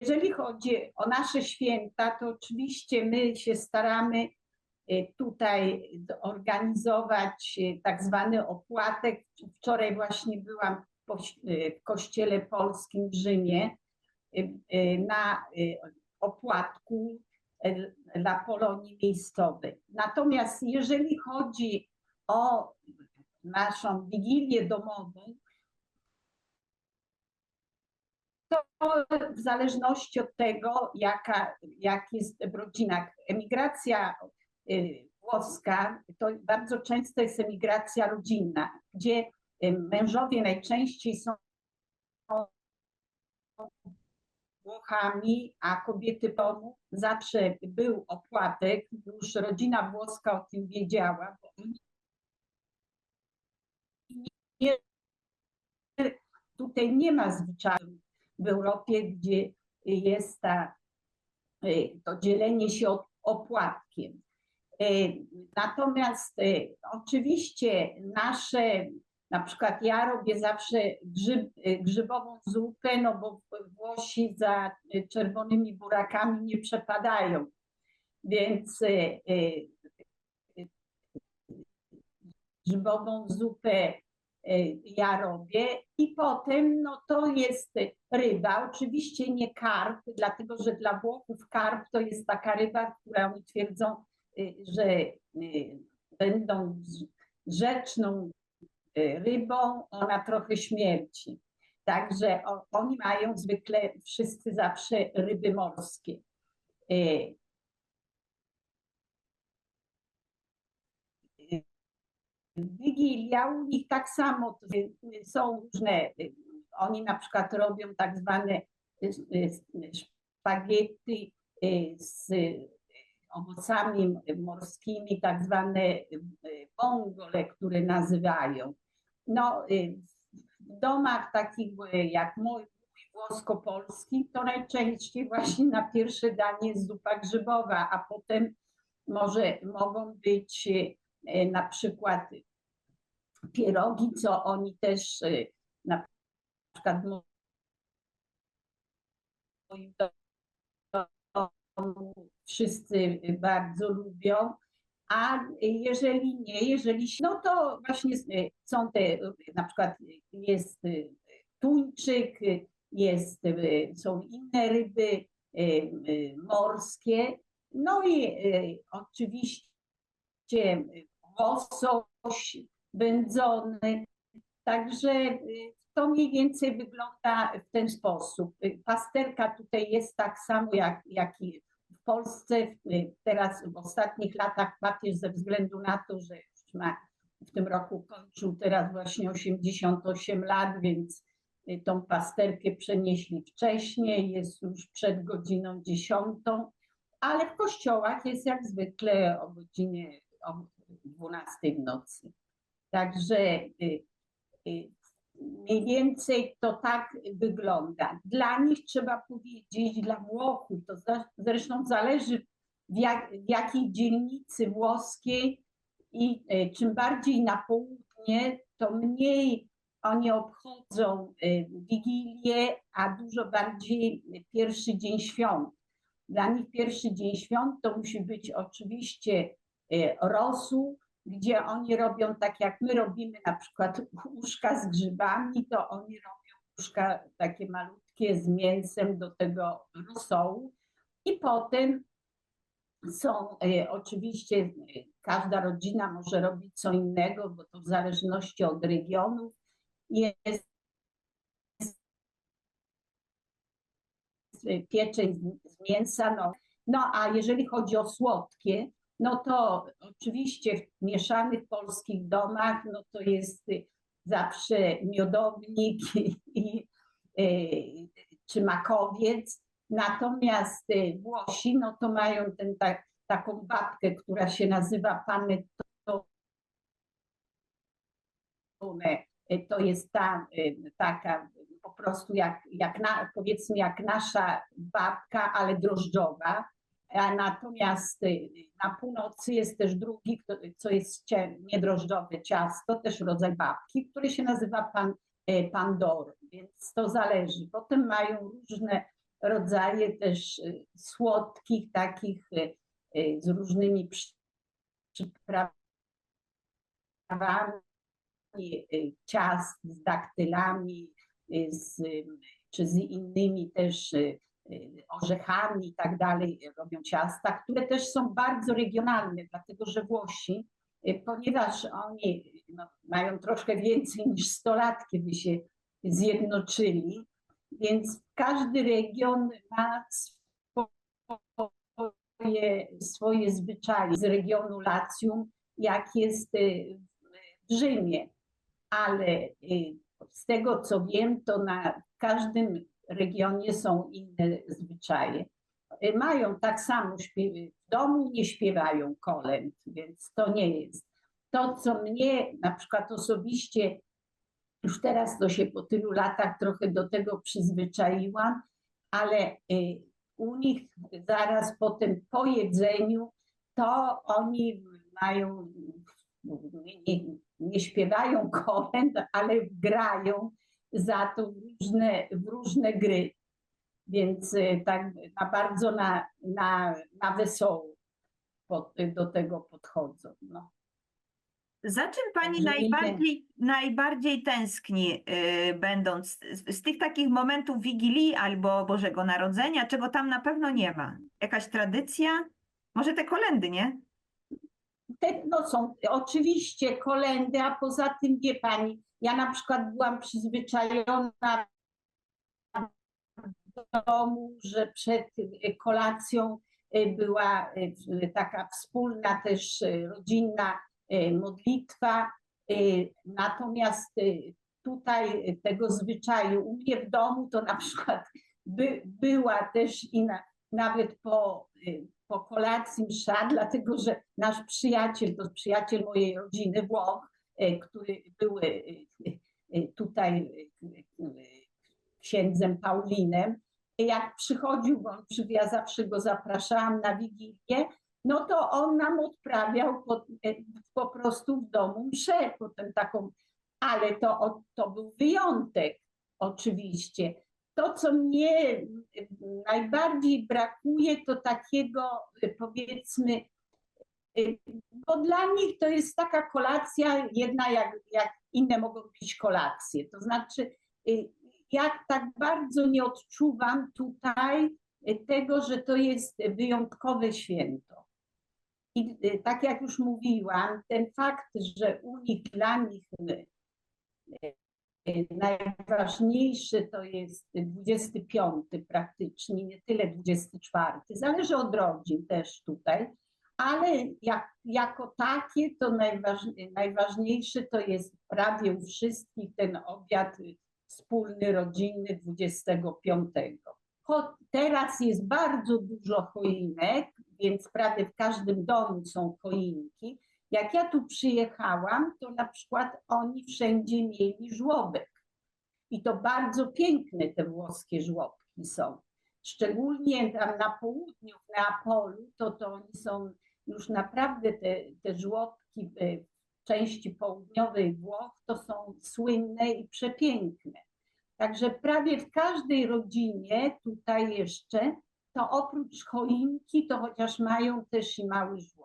jeżeli chodzi o nasze święta, to oczywiście my się staramy y, tutaj organizować y, tak zwany opłatek. Wczoraj właśnie byłam w Kościele Polskim w Rzymie na opłatku dla Polonii Miejscowej. Natomiast jeżeli chodzi o naszą wigilię domową, to w zależności od tego, jaka, jak jest w rodzinach. Emigracja y, włoska to bardzo często jest emigracja rodzinna, gdzie y, mężowie najczęściej są Włochami, a kobiety domu zawsze był opłatek, już rodzina włoska o tym wiedziała, bo tutaj nie ma zwyczaju w Europie, gdzie jest ta, y, to dzielenie się opłatkiem. Y, natomiast y, oczywiście nasze na przykład ja robię zawsze grzyb, grzybową zupę, no bo Włosi za czerwonymi burakami nie przepadają. Więc e, e, grzybową zupę e, ja robię i potem no to jest ryba, oczywiście nie karp, dlatego że dla Włochów karp to jest taka ryba, która oni twierdzą, że będą rzeczną rybą, ona trochę śmierci. Także oni mają zwykle wszyscy zawsze ryby morskie. Y, Wigilia u nich tak samo są różne. Oni na przykład robią tak zwane spaghetti z owocami morskimi, tak zwane bongole, które nazywają. No, y, w domach takich y, jak mój, włosko-polski, to najczęściej właśnie na pierwsze danie jest zupa grzybowa, a potem może mogą być y, na przykład pierogi, co oni też na przykład wszyscy bardzo lubią. A jeżeli nie, jeżeli no to właśnie są te, na przykład jest tuńczyk, jest, są inne ryby morskie, no i oczywiście łosoś wędzony, także to mniej więcej wygląda w ten sposób. Pasterka tutaj jest tak samo jak, jak w Polsce teraz w ostatnich latach papież ze względu na to, że już ma w tym roku kończył teraz właśnie 88 lat, więc y, tą pasterkę przenieśli wcześniej, jest już przed godziną 10, ale w kościołach jest jak zwykle o godzinie o 12 w nocy. Także y, y, Mniej więcej to tak wygląda. Dla nich trzeba powiedzieć, dla Włochów, to zresztą zależy w, jak, w jakiej dzielnicy włoskiej i e, czym bardziej na południe, to mniej oni obchodzą Wigilię, a dużo bardziej pierwszy dzień świąt. Dla nich pierwszy dzień świąt to musi być oczywiście rosół, gdzie oni robią tak jak my robimy na przykład łóżka z grzybami, to oni robią łóżka takie malutkie z mięsem do tego rosołu. I potem są e, oczywiście każda rodzina może robić co innego, bo to w zależności od regionów jest pieczeń z mięsa, no, no a jeżeli chodzi o słodkie, no to oczywiście w mieszanych polskich domach, no to jest zawsze miodownik i, i, y, czy makowiec. Natomiast y, Włosi, no to mają ten, tak, taką babkę, która się nazywa panettone. To jest ta, y, taka po prostu jak, jak na, powiedzmy jak nasza babka, ale drożdżowa Natomiast y, na północy jest też drugi, co jest niedrożdżowe ciasto, też rodzaj babki, który się nazywa pan, y, pandor, więc to zależy. Potem mają różne rodzaje też y, słodkich, takich z różnymi przy- przyprawami, ciast z daktylami, z, czy z innymi też orzechami i tak dalej robią ciasta, które też są bardzo regionalne, dlatego że Włosi, y, ponieważ oni no, mają troszkę więcej niż 100 lat, kiedy się zjednoczyli, więc każdy region ma swoje, swoje zwyczaje z regionu Lacjum, jak jest y, w Rzymie. Ale y, z tego co wiem, to na każdym regionie są inne zwyczaje. Mają tak samo śpiewy. W domu nie śpiewają kolęd, więc to nie jest. To, co mnie na przykład osobiście już teraz to się po tylu latach trochę do tego przyzwyczaiłam, ale y, u nich zaraz po tym po jedzeniu to oni mają, nie, nie śpiewają kolęd, ale grają za to w różne, w różne gry. Więc y, tak na bardzo na, na, na wesoło pod, do tego podchodzą. No. Za czym pani najbardziej, najbardziej tęskni, y, będąc z, z tych takich momentów Wigilii albo Bożego Narodzenia, czego tam na pewno nie ma? Jakaś tradycja? Może te kolendy, nie? Te, no są oczywiście kolendy, a poza tym wie pani, ja na przykład byłam przyzwyczajona w domu, że przed kolacją y, była y, taka wspólna też y, rodzinna modlitwa. Natomiast tutaj tego zwyczaju u mnie w domu to na przykład by, była też i na, nawet po, po kolacji msza, dlatego że nasz przyjaciel, to przyjaciel mojej rodziny Włoch, który był y, y, tutaj księdzem Paulinem, jak przychodził, bo on przybył, ja zawsze go zapraszałam na Wigilię, no to on nam odprawiał po, e, po prostu w domu mszę, potem taką, ale to, to był wyjątek oczywiście. To, co mnie e, najbardziej brakuje, to takiego e, powiedzmy, e, bo dla nich to jest taka kolacja jedna, jak, jak inne mogą być kolacje. To znaczy, y, jak tak bardzo nie odczuwam tutaj y, tego, że to jest wyjątkowe święto. I y, tak jak już mówiłam, ten fakt, że u nich dla nich y, y, najważniejszy to jest 25 praktycznie, nie tyle 24, zależy od rodzin też tutaj, ale jak, jako takie to najważ, najważniejszy to jest prawie u wszystkich ten obiad wspólny, rodzinny 25. Cho- Teraz jest bardzo dużo choinek, więc prawie w każdym domu są choinki. Jak ja tu przyjechałam, to na przykład oni wszędzie mieli żłobek. I to bardzo piękne te włoskie żłobki są. Szczególnie tam na południu, w Neapolu, to, to oni są już naprawdę te, te żłobki e, w części południowej Włoch, to są słynne i przepiękne. Także prawie w każdej rodzinie tutaj jeszcze, to oprócz choinki, to chociaż mają też i mały żłobek.